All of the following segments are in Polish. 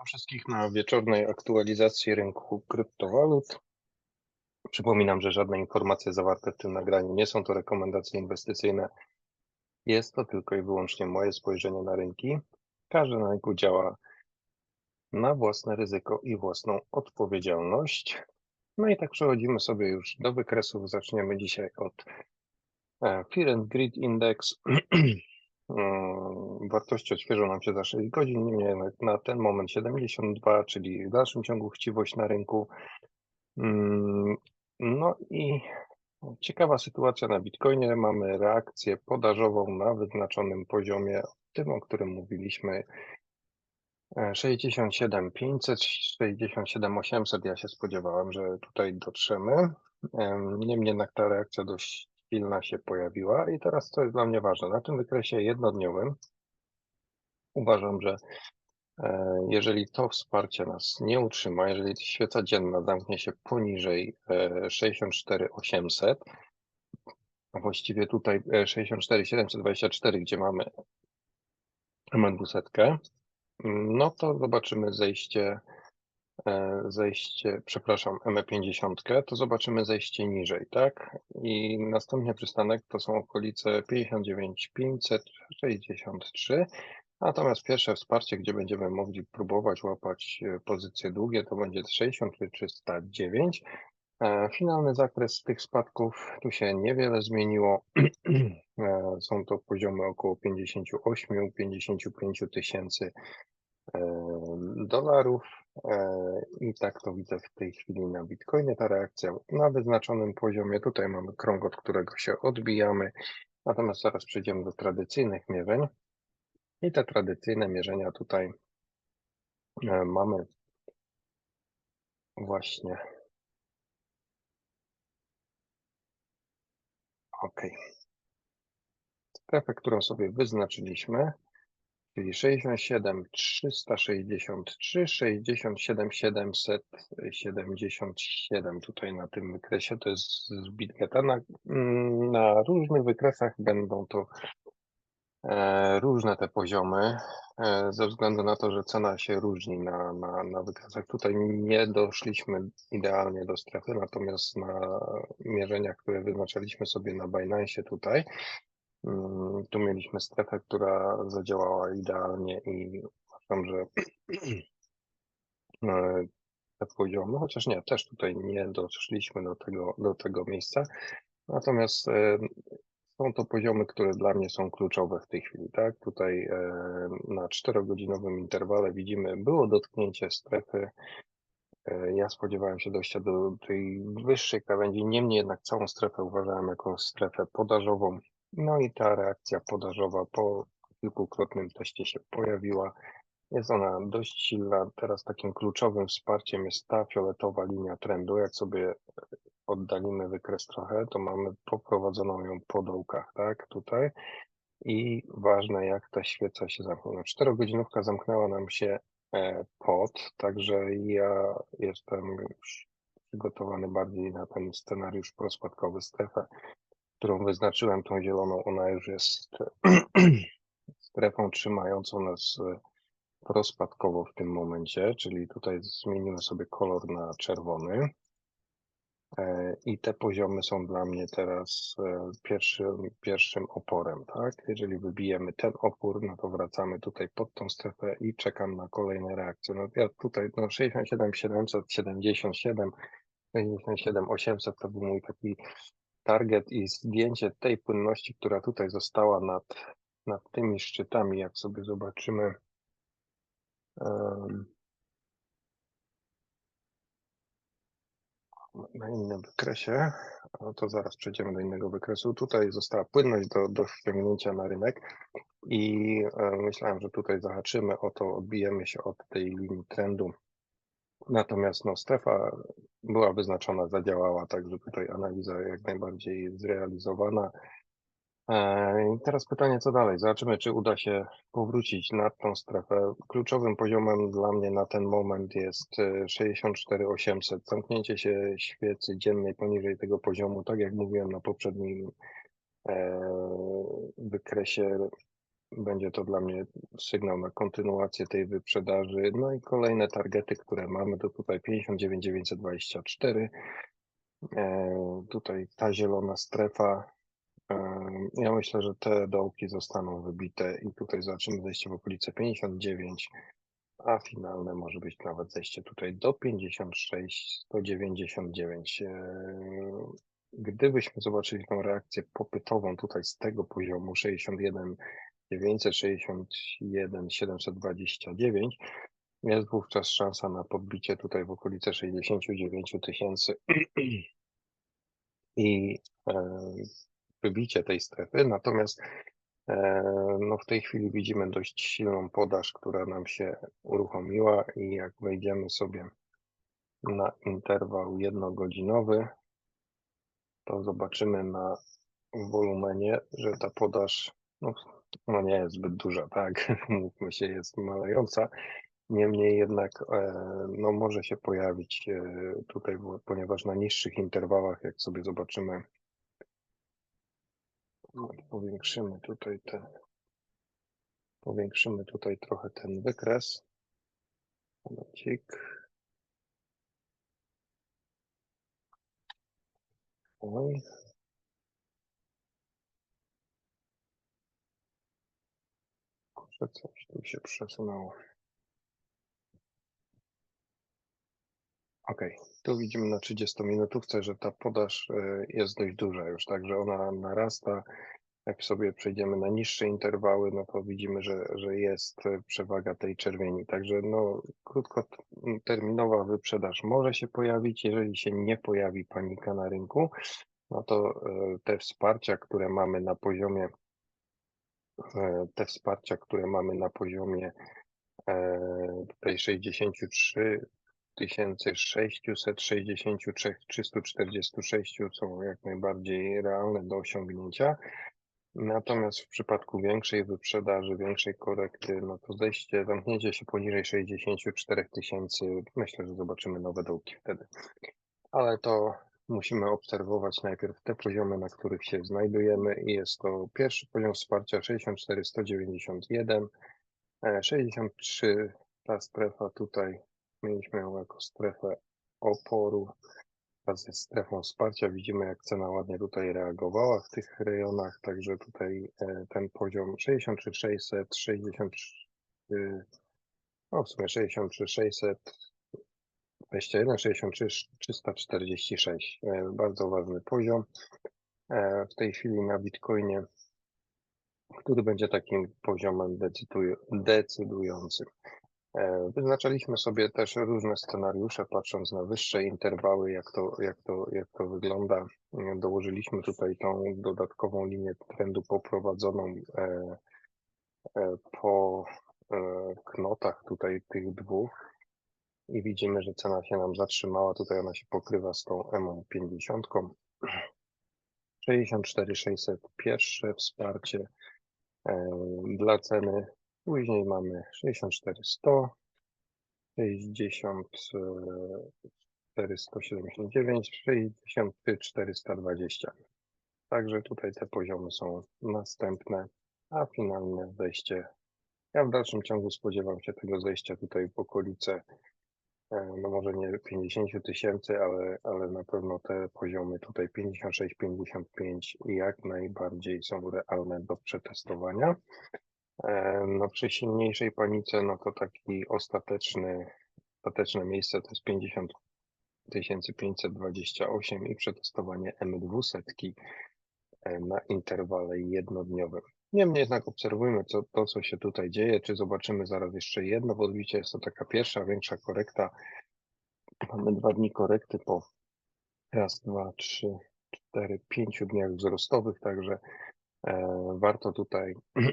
Witam wszystkich na wieczornej aktualizacji rynku kryptowalut. Przypominam, że żadne informacje zawarte w tym nagraniu nie są to rekomendacje inwestycyjne. Jest to tylko i wyłącznie moje spojrzenie na rynki. Każdy na rynku działa na własne ryzyko i własną odpowiedzialność. No i tak przechodzimy sobie już do wykresów. Zaczniemy dzisiaj od e, Fear and Greed Index. Mm, Wartości odświeżą nam się za 6 godzin, niemniej jednak na ten moment 72, czyli w dalszym ciągu chciwość na rynku. Mm, No i ciekawa sytuacja na Bitcoinie. Mamy reakcję podażową na wyznaczonym poziomie, tym o którym mówiliśmy. e, 67 500, 67 800. Ja się spodziewałem, że tutaj dotrzemy. Em, Niemniej jednak ta reakcja dość silna się pojawiła. I teraz co jest dla mnie ważne, na tym wykresie jednodniowym uważam, że e, jeżeli to wsparcie nas nie utrzyma, jeżeli świeca dzienna zamknie się poniżej e, 64 800, a właściwie tutaj e, 64 724, gdzie mamy MN200, no to zobaczymy zejście, e, zejście, przepraszam, ME50, to zobaczymy zejście niżej, tak? I następny przystanek to są okolice 59 563, natomiast pierwsze wsparcie, gdzie będziemy mogli próbować łapać e, pozycje długie, to będzie 63 309. E, Finalny zakres tych spadków tu się niewiele zmieniło. E, Są to poziomy około 58-55 tysięcy e, dolarów. E, I tak to widzę w tej chwili na Bitcoinie. Ta reakcja na wyznaczonym poziomie. Tutaj mamy krąg, od którego się odbijamy. Natomiast zaraz przejdziemy do tradycyjnych mierzeń. I te tradycyjne mierzenia tutaj e, mamy właśnie. OK. Strefę, którą sobie wyznaczyliśmy, czyli 67 363, 67 777 tutaj na tym wykresie, to jest z Bitgeta. Na, mm, na różnych wykresach będą to e, różne te poziomy, e, ze względu na to, że cena się różni na, na, na wykresach. Tutaj nie doszliśmy idealnie do strefy, natomiast na mierzeniach, które wyznaczyliśmy sobie na Binance tutaj, Tu mieliśmy strefę, która zadziałała idealnie i uważam, że te poziomy, chociaż nie, też tutaj nie doszliśmy do tego, do tego miejsca. Natomiast e, są to poziomy, które dla mnie są kluczowe w tej chwili, tak? Tutaj e, na czterogodzinowym interwale widzimy, było dotknięcie strefy. E, Ja spodziewałem się dojścia do tej wyższej krawędzi, niemniej jednak całą strefę uważałem jako strefę podażową. No i ta reakcja podażowa po kilkukrotnym teście się pojawiła. Jest ona dość silna. Teraz takim kluczowym wsparciem jest ta fioletowa linia trendu. Jak sobie oddalimy wykres trochę, to mamy poprowadzoną ją po dołkach, tak, tutaj. I ważne, jak ta świeca się zamknie. No, czterogodzinówka zamknęła nam się e, pod, także ja jestem już przygotowany bardziej na ten scenariusz prospadkowy strefę, którą wyznaczyłem, tą zieloną, ona już jest strefą trzymającą nas e, prospadkowo w tym momencie, czyli tutaj zmienimy sobie kolor na czerwony. E, I te poziomy są dla mnie teraz e, pierwszym, pierwszym oporem, tak? Jeżeli wybijemy ten opór, no to wracamy tutaj pod tą strefę i czekam na kolejne reakcje. No ja tutaj no 67 777, 67 800 to był mój taki target i zdjęcie tej płynności, która tutaj została nad, nad tymi szczytami, jak sobie zobaczymy. em, na innym wykresie, no to zaraz przejdziemy do innego wykresu. Tutaj została płynność do, do ściągnięcia na rynek i e, myślałem, że tutaj zahaczymy o to, odbijemy się od tej linii trendu. Natomiast no, strefa była wyznaczona, zadziałała, także tutaj analiza jak najbardziej zrealizowana. E, teraz pytanie, co dalej? Zobaczymy, czy uda się powrócić nad tą strefę. Kluczowym poziomem dla mnie na ten moment jest e, 64 800. Zamknięcie się świecy dziennej poniżej tego poziomu, tak jak mówiłem na poprzednim e, wykresie, będzie to dla mnie sygnał na kontynuację tej wyprzedaży. No i kolejne targety, które mamy, to tutaj 59 924. E, Tutaj ta zielona strefa. e, Ja myślę, że te dołki zostaną wybite i tutaj zobaczymy zejście w okolice 59, a finalne może być nawet zejście tutaj do 56, 199. E, Gdybyśmy zobaczyli tą reakcję popytową tutaj z tego poziomu 61 961 729, jest wówczas szansa na podbicie tutaj w okolice 69 tysięcy i e, wybicie tej strefy. Natomiast e, no w tej chwili widzimy dość silną podaż, która nam się uruchomiła i jak wejdziemy sobie na interwał jednogodzinowy, to zobaczymy na wolumenie, że ta podaż no, no nie jest zbyt duża, tak, mówmy się, jest malejąca. Niemniej jednak e, no może się pojawić e, tutaj, ponieważ na niższych interwałach, jak sobie zobaczymy, no, powiększymy tutaj ten, powiększymy tutaj trochę ten wykres. Momencik. Oj. Kurczę, coś tu się przesunęło. Okej, tu widzimy na 30 minutówce, że ta podaż e, jest dość duża już, także ona narasta. Jak sobie przejdziemy na niższe interwały, no to widzimy, że, że jest e, przewaga tej czerwieni. Także no, krótkoterminowa wyprzedaż może się pojawić. Jeżeli się nie pojawi panika na rynku, no to e, te wsparcia, które mamy na poziomie, te wsparcia, które mamy na poziomie e, tutaj 63 663 346 są jak najbardziej realne do osiągnięcia. Natomiast w przypadku większej wyprzedaży, większej korekty, no to zejście, zamknięcie się poniżej 64 tysięcy, myślę, że zobaczymy nowe dołki wtedy. Ale to musimy obserwować najpierw te poziomy, na których się znajdujemy i jest to pierwszy poziom wsparcia 64 191, e, 63 ta strefa tutaj mieliśmy ją jako strefę oporu wraz ze strefą wsparcia. Widzimy, jak cena ładnie tutaj reagowała w tych rejonach, także tutaj e, ten poziom 63 600, 63, no w sumie 63 600, 21, 63 346. E, Bardzo ważny poziom. E, W tej chwili na Bitcoinie, który będzie takim poziomem decyduj- decydującym. E, Wyznaczaliśmy sobie też różne scenariusze, patrząc na wyższe interwały, jak to, jak to, jak to wygląda. E, Dołożyliśmy tutaj tą dodatkową linię trendu poprowadzoną po knotach tutaj tych dwóch i widzimy, że cena się nam zatrzymała. Tutaj ona się pokrywa z tą EMą 50. 64 600 pierwsze wsparcie e, dla ceny Później mamy 64 100, 64 179, 63 420. Także tutaj te poziomy są następne, a finalne wejście. Ja w dalszym ciągu spodziewam się tego zejścia tutaj w okolice, no może nie 50 tysięcy, ale, ale na pewno te poziomy tutaj 56, 55 jak najbardziej są realne do przetestowania. E, No przy silniejszej panice, no to taki ostateczny, ostateczne miejsce to jest 50 528 i przetestowanie M200 e, na interwale jednodniowym. Niemniej jednak obserwujmy co, to, co się tutaj dzieje. Czy zobaczymy zaraz jeszcze jedno podbicie? Jest to taka pierwsza, większa korekta. Mamy dwa dni korekty po raz, dwa, trzy, cztery, pięciu dniach wzrostowych, także e, warto tutaj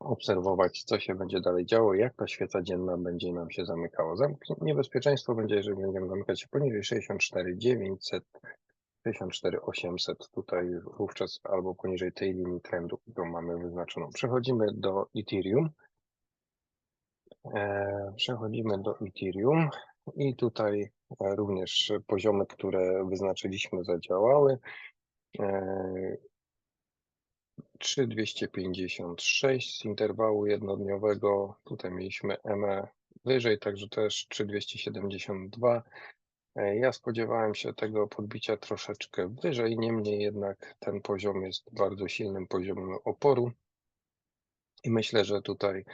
obserwować, co się będzie dalej działo, jak ta świeca dzienna będzie nam się zamykała. Zamk- niebezpieczeństwo będzie, jeżeli będziemy zamykać się poniżej 64 900, 64 800, tutaj wówczas albo poniżej tej linii trendu, którą mamy wyznaczoną. Przechodzimy do Ethereum. E, Przechodzimy do Ethereum i tutaj e, również poziomy, które wyznaczyliśmy zadziałały. E, 3256 z interwału jednodniowego. Tutaj mieliśmy EME wyżej, także też 3272. E, Ja spodziewałem się tego podbicia troszeczkę wyżej, niemniej jednak ten poziom jest bardzo silnym poziomem oporu. I myślę, że tutaj,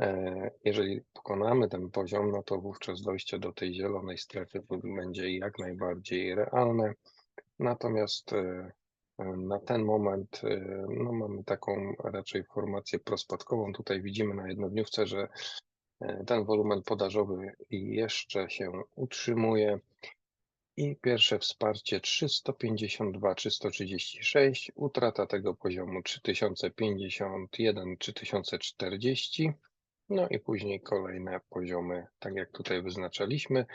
e, jeżeli pokonamy ten poziom, no to wówczas dojście do tej zielonej strefy będzie jak najbardziej realne. Natomiast e, na ten moment no, mamy taką raczej formację prospadkową. Tutaj widzimy na jednodniówce, że ten wolumen podażowy jeszcze się utrzymuje. I pierwsze wsparcie 352, 336, utrata tego poziomu 3051, 3040. No i później kolejne poziomy, tak jak tutaj wyznaczaliśmy.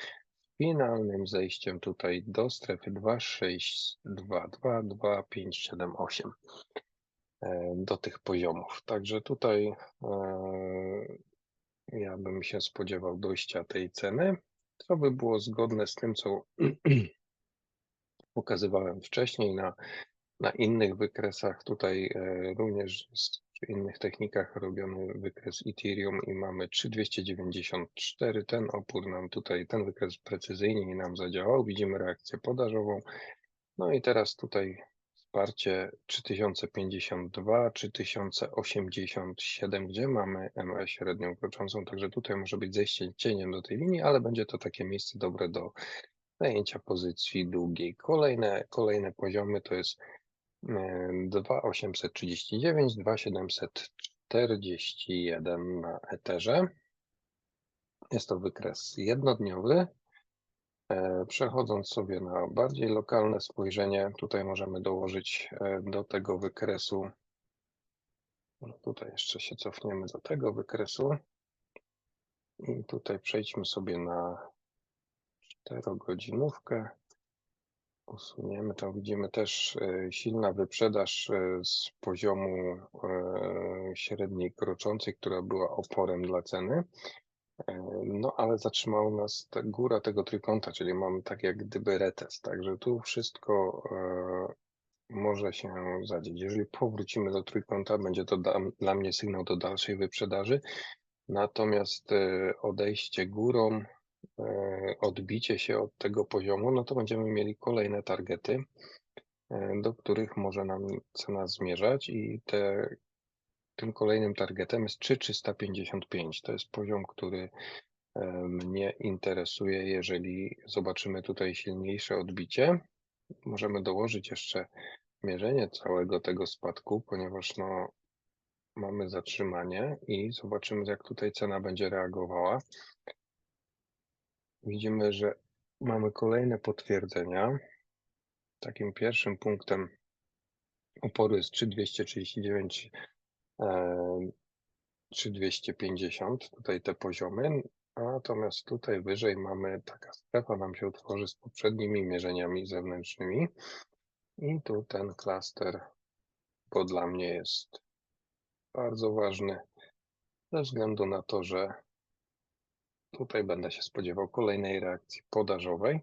Finalnym zejściem tutaj do strefy 2622, 2578 e, do tych poziomów. Także tutaj e, ja bym się spodziewał dojścia tej ceny, co by było zgodne z tym, co pokazywałem wcześniej na, na innych wykresach. Tutaj e, również w innych technikach robiony wykres Ethereum i mamy 3294. Ten opór nam tutaj, ten wykres precyzyjnie nam zadziałał. Widzimy reakcję podażową. No i teraz tutaj wsparcie 3052, 3087, gdzie mamy ME średnią kroczącą, także tutaj może być zejście cieniem do tej linii, ale będzie to takie miejsce dobre do zajęcia pozycji długiej. Kolejne, kolejne poziomy to jest 2839, 2741 na Etherze. Jest to wykres jednodniowy. E, Przechodząc sobie na bardziej lokalne spojrzenie, tutaj możemy dołożyć e, do tego wykresu. no Tutaj jeszcze się cofniemy do tego wykresu. I tutaj przejdźmy sobie na 4-godzinówkę. Usuniemy, tam widzimy też e, silna wyprzedaż z poziomu średniej kroczącej, która była oporem dla ceny. No ale zatrzymało nas ta góra tego trójkąta, czyli mamy tak jak gdyby retest, także tu wszystko może się zadzieć. Jeżeli powrócimy do trójkąta, będzie to dla mnie sygnał do dalszej wyprzedaży. Natomiast odejście górą E, odbicie się od tego poziomu, no to będziemy mieli kolejne targety, e, do których może nam cena zmierzać i te, tym kolejnym targetem jest 3355. To jest poziom, który e, mnie interesuje, jeżeli zobaczymy tutaj silniejsze odbicie. Możemy dołożyć jeszcze mierzenie całego tego spadku, ponieważ no, mamy zatrzymanie i zobaczymy, jak tutaj cena będzie reagowała widzimy, że mamy kolejne potwierdzenia. Takim pierwszym punktem oporu jest 3239, 3250, tutaj te poziomy. Natomiast tutaj wyżej mamy taka strefa nam się utworzy z poprzednimi mierzeniami zewnętrznymi. I tu ten klaster, bo dla mnie jest bardzo ważny ze względu na to, że Tutaj będę się spodziewał kolejnej reakcji podażowej.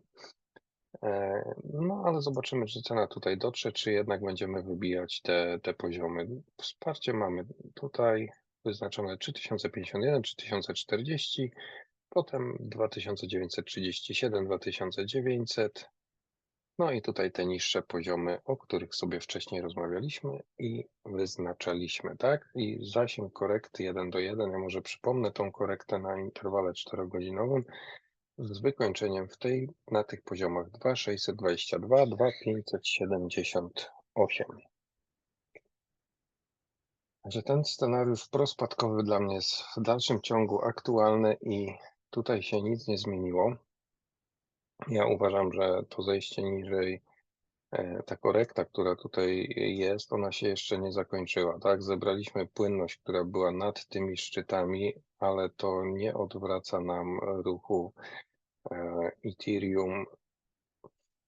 E, no, ale zobaczymy, czy cena tutaj dotrze, czy jednak będziemy wybijać te, te poziomy. Wsparcie mamy tutaj wyznaczone 3051, 3040, potem 2937, 2900, no i tutaj te niższe poziomy, o których sobie wcześniej rozmawialiśmy i wyznaczaliśmy, tak? I zasięg korekty 1 do 1, ja może przypomnę tą korektę na interwale 4-godzinowym z wykończeniem w tej, na tych poziomach 2622, 2578. Że ten scenariusz prospadkowy dla mnie jest w dalszym ciągu aktualny i tutaj się nic nie zmieniło. Ja uważam, że to zejście niżej, e, ta korekta, która tutaj jest, ona się jeszcze nie zakończyła, tak? Zebraliśmy płynność, która była nad tymi szczytami, ale to nie odwraca nam ruchu e, Ethereum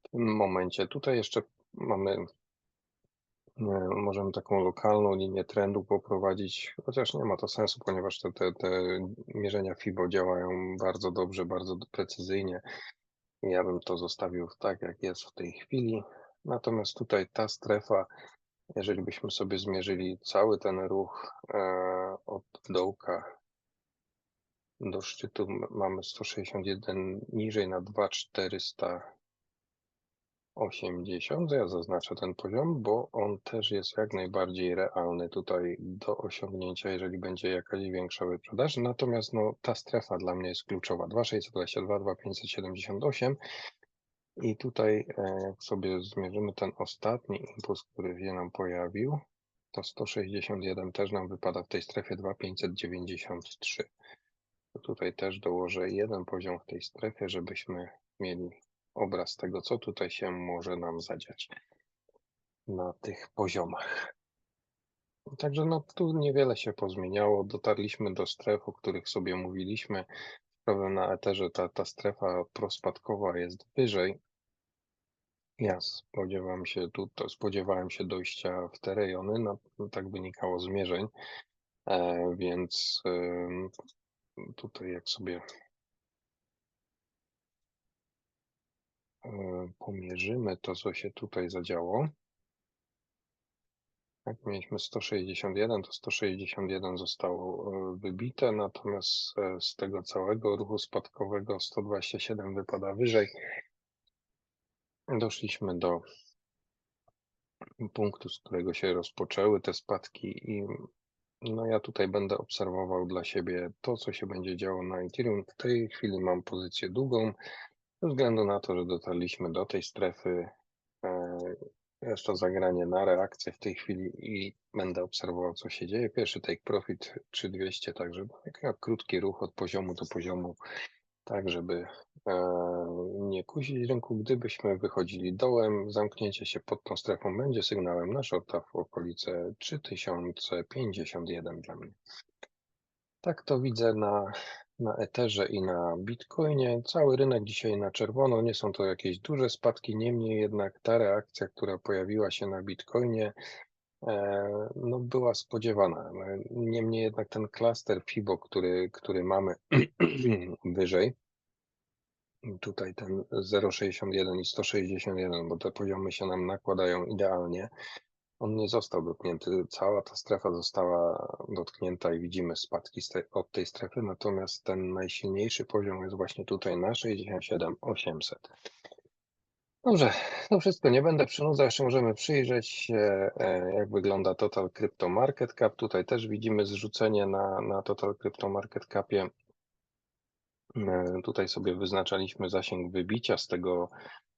w tym momencie. Tutaj jeszcze mamy, e, możemy taką lokalną linię trendu poprowadzić, chociaż nie ma to sensu, ponieważ te, te, te mierzenia FIBO działają bardzo dobrze, bardzo precyzyjnie. Ja bym to zostawił tak, jak jest w tej chwili. Natomiast tutaj ta strefa Jeżeli byśmy sobie zmierzyli cały ten ruch e, od dołka do szczytu, mamy 161 niżej na 2480. Ja zaznaczę ten poziom, bo on też jest jak najbardziej realny tutaj do osiągnięcia, jeżeli będzie jakaś większa wyprzedaż. Natomiast no, ta strefa dla mnie jest kluczowa. 2622, 2578. I tutaj, e, jak sobie zmierzymy ten ostatni impuls, który się nam pojawił, to 161 też nam wypada w tej strefie 2593. To tutaj też dołożę jeden poziom w tej strefie, żebyśmy mieli obraz tego, co tutaj się może nam zadziać na tych poziomach. Także no tu niewiele się pozmieniało. Dotarliśmy do stref, o których sobie mówiliśmy. Prawda, na Eterze ta, ta strefa prospadkowa jest wyżej. Ja spodziewam się tu, to spodziewałem się dojścia w te rejony, no, tak wynikało z mierzeń, e, więc tutaj jak sobie e, pomierzymy to, co się tutaj zadziało. Jak mieliśmy 161, to 161 zostało e, wybite, natomiast e, z tego całego ruchu spadkowego 127 wypada wyżej. Doszliśmy do punktu, z którego się rozpoczęły te spadki i no ja tutaj będę obserwował dla siebie to, co się będzie działo na Ethereum. W tej chwili mam pozycję długą, ze względu na to, że dotarliśmy do tej strefy. e, Jest to zagranie na reakcję w tej chwili i będę obserwował, co się dzieje. Pierwszy take profit 3200, także krótki ruch od poziomu do poziomu, tak żeby e, nie kusić rynku. Gdybyśmy wychodzili dołem, zamknięcie się pod tą strefą będzie sygnałem na shorta w okolice 3051 dla mnie. Tak to widzę na, na Etherze i na Bitcoinie. Cały rynek dzisiaj na czerwono. Nie są to jakieś duże spadki, niemniej jednak ta reakcja, która pojawiła się na Bitcoinie, e, no była spodziewana. ale Niemniej jednak ten klaster FIBO, który, który mamy wyżej, tutaj ten 0,61 i 161, bo te poziomy się nam nakładają idealnie. On nie został dotknięty, cała ta strefa została dotknięta i widzimy spadki z tej, od tej strefy, natomiast ten najsilniejszy poziom jest właśnie tutaj na 67,800. Dobrze, to wszystko nie będę przynudzał, jeszcze możemy przyjrzeć się, e, jak wygląda Total Crypto Market Cap. Tutaj też widzimy zrzucenie na, na Total Crypto Market Capie. E, Tutaj sobie wyznaczaliśmy zasięg wybicia z tego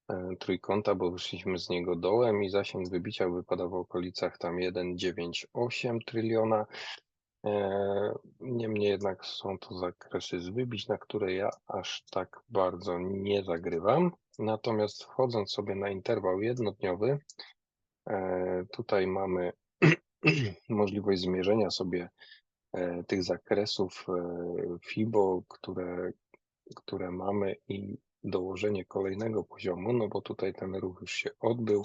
e, trójkąta, bo wyszliśmy z niego dołem i zasięg wybicia wypada w okolicach tam 1,98 tryliona. E, Niemniej jednak są to zakresy z wybić, na które ja aż tak bardzo nie zagrywam. Natomiast wchodząc sobie na interwał jednodniowy, tutaj mamy możliwość zmierzenia sobie tych zakresów FIBO, które, które mamy i dołożenie kolejnego poziomu, no bo tutaj ten ruch już się odbył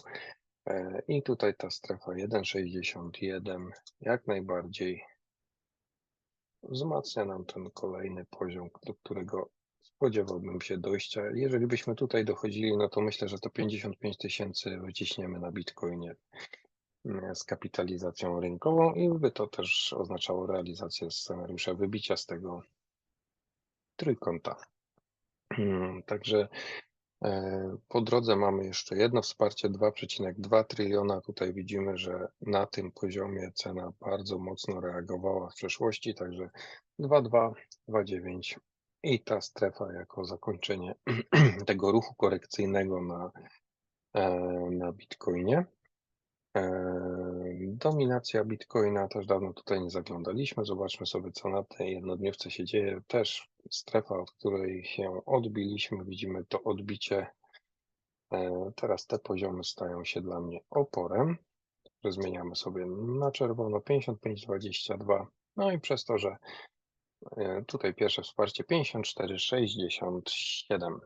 e, i tutaj ta strefa 1,61 jak najbardziej wzmacnia nam ten kolejny poziom, do którego spodziewałbym się dojścia. Jeżeli byśmy tutaj dochodzili, no to myślę, że to 55 tysięcy wyciśniemy na Bitcoinie mm, z kapitalizacją rynkową i by to też oznaczało realizację scenariusza wybicia z tego trójkąta. Mm, Także e, po drodze mamy jeszcze jedno wsparcie 2,2 tryliona. Tutaj widzimy, że na tym poziomie cena bardzo mocno reagowała w przeszłości, także 2,2, 2,9 i ta strefa jako zakończenie tego ruchu korekcyjnego na, e, na Bitcoinie. Dominacja Bitcoina też dawno tutaj nie zaglądaliśmy. Zobaczmy sobie, co na tej jednodniówce się dzieje. Też strefa, od której się odbiliśmy, widzimy to odbicie. E, Teraz te poziomy stają się dla mnie oporem. Zmieniamy sobie na czerwono 55,22. No i przez to, że e, tutaj pierwsze wsparcie 54,67.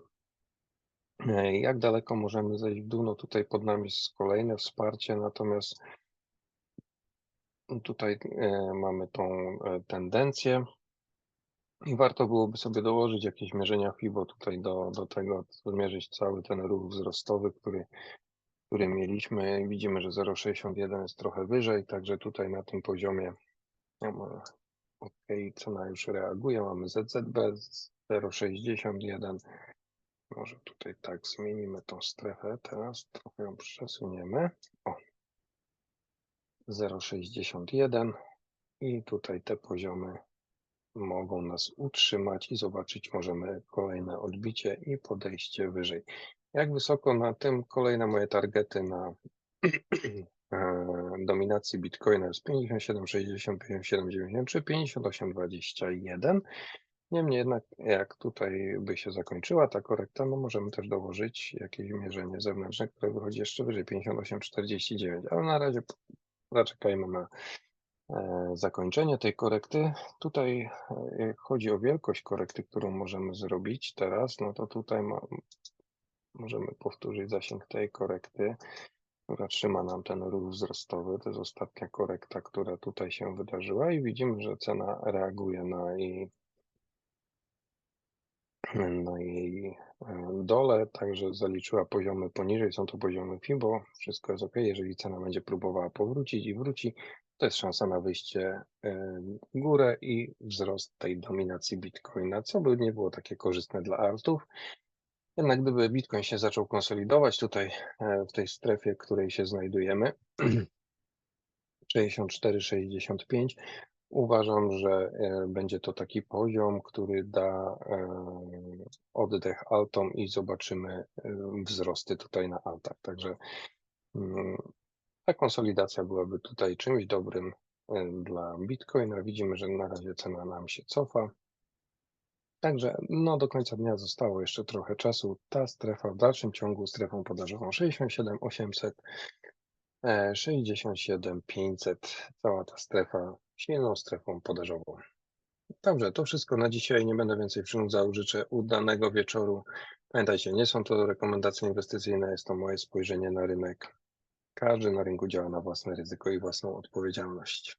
Jak daleko możemy zejść w dół? No tutaj pod nami jest kolejne wsparcie, natomiast tutaj e, mamy tą e, tendencję i warto byłoby sobie dołożyć jakieś mierzenia FIBO tutaj do, do tego, zmierzyć cały ten ruch wzrostowy, który który mieliśmy. Widzimy, że 0,61 jest trochę wyżej, także tutaj na tym poziomie no, ok, cena już reaguje. Mamy ZZB 0,61. Może tutaj tak zmienimy tą strefę teraz, trochę ją przesuniemy. O, 0,61 i tutaj te poziomy mogą nas utrzymać i zobaczyć możemy kolejne odbicie i podejście wyżej. Jak wysoko na tym kolejne moje targety na e, dominacji Bitcoina jest 57, 60, 57, 93, 58, 21. Niemniej jednak, jak tutaj by się zakończyła ta korekta, no możemy też dołożyć jakieś mierzenie zewnętrzne, które wychodzi jeszcze wyżej 58, 49, ale na razie zaczekajmy na e, zakończenie tej korekty. Tutaj e, jak chodzi o wielkość korekty, którą możemy zrobić teraz, no to tutaj ma, możemy powtórzyć zasięg tej korekty, która trzyma nam ten ruch wzrostowy. To jest ostatnia korekta, która tutaj się wydarzyła i widzimy, że cena reaguje na jej na jej e, dole, także zaliczyła poziomy poniżej, są to poziomy FIBO, wszystko jest ok. Jeżeli cena będzie próbowała powrócić i wróci, to jest szansa na wyjście e, w górę i wzrost tej dominacji Bitcoina, co by nie było takie korzystne dla altów. Jednak gdyby Bitcoin się zaczął konsolidować tutaj e, w tej strefie, w której się znajdujemy, 64-65, Uważam, że e, będzie to taki poziom, który da e, oddech altom i zobaczymy e, wzrosty tutaj na altach. Także mm, ta konsolidacja byłaby tutaj czymś dobrym dla Bitcoina. Widzimy, że na razie cena nam się cofa. Także no, do końca dnia zostało jeszcze trochę czasu. Ta strefa w dalszym ciągu strefą podażową 67 800 67 500, cała ta strefa silną strefą podażową. Dobrze, to wszystko na dzisiaj. Nie będę więcej przynudzał. Życzę udanego wieczoru. Pamiętajcie, nie są to rekomendacje inwestycyjne, jest to moje spojrzenie na rynek. Każdy na rynku działa na własne ryzyko i własną odpowiedzialność.